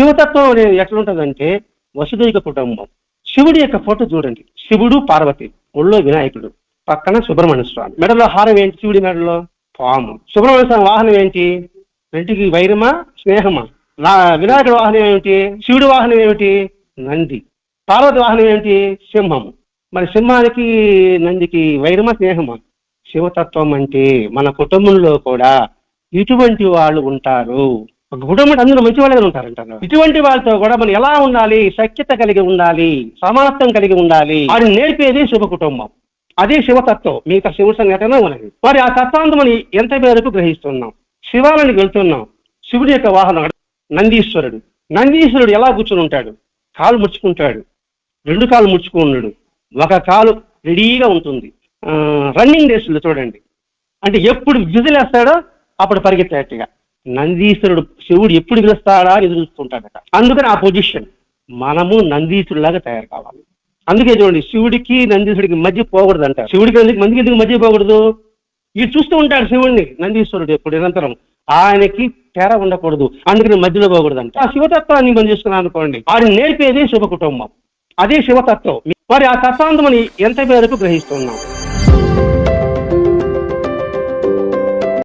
శివతత్వం అనేది ఎట్లుంటుందంటే వసుదైక కుటుంబం. శివుడి యొక్క ఫోటో చూడండి. శివుడు పార్వతి ఒళ్ళో వినాయకుడు పక్కన సుబ్రహ్మణ్య స్వామి. మెడలో హారం ఏంటి శివుడి మెడలో? పాము. సుబ్రహ్మణ్య స్వామి వాహనం ఏంటి? రెంటికి వైరమా స్నేహమా? నా వినాయకుడి వాహనం ఏమిటి? శివుడి వాహనం ఏమిటి? నంది. పార్వతి వాహనం ఏమిటి? సింహము. మరి సింహానికి నందికి వైరమా స్నేహమా? శివతత్వం అంటే మన కుటుంబంలో కూడా ఇటువంటి వాళ్ళు ఉంటారు. కుటుంబం అందరూ మంచి వాళ్ళగా ఉంటారంటారు ఇటువంటి వాళ్ళతో కూడా మనం ఎలా ఉండాలి? సఖ్యత కలిగి ఉండాలి సమానత్వం కలిగి ఉండాలి. అది నేర్పేది శుభ కుటుంబం. అదే శివతత్వం. మిగతా శివ సంఘటన ఉన్నది మరి ఆ తత్వాన్ని మనం ఎంత మేరకు గ్రహిస్తున్నాం? శివాలయానికి వెళ్తున్నాం. శివుడి యొక్క వాహనం నందీశ్వరుడు. నందీశ్వరుడు ఎలా కూర్చుని ఉంటాడు? కాలు ముడుచుకుంటాడు. రెండు కాలు ముడుచుకున్నాడు ఒక కాలు రెడీగా ఉంటుంది. రన్నింగ్ రేసులు చూడండి. అంటే ఎప్పుడు విజిలేస్తాడో అప్పుడు పరిగెత్తేట్టుగా నందీశ్వరుడు శివుడు ఎప్పుడు పిలుస్తాడా అని ఎదురు చూస్తుంటాడట అందుకని ఆ పొజిషన్ మనము నందీశ్వరులాగా తయారు కావాలి. అందుకే చూడండి శివుడికి నందీశ్వరుడికి మధ్య పోకూడదు అంటారు. శివుడికి ఎందుకు మందికి ఎందుకు మధ్య పోకూడదు? ఈ చూస్తూ ఉంటాడు శివుడిని నందీశ్వరుడు ఎప్పుడు నిరంతరం. ఆయనకి తేడా ఉండకూడదు అందుకని మధ్యలో పోకూడదు అంటే ఆ శివతత్వాన్ని మనం చూసుకున్నాం అనుకోండి వారిని నేర్పేదే శుభ కుటుంబం. అదే శివతత్వం. మరి ఆ తత్వాన్ని మనం ఎంత మేరకు గ్రహిస్తున్నాం?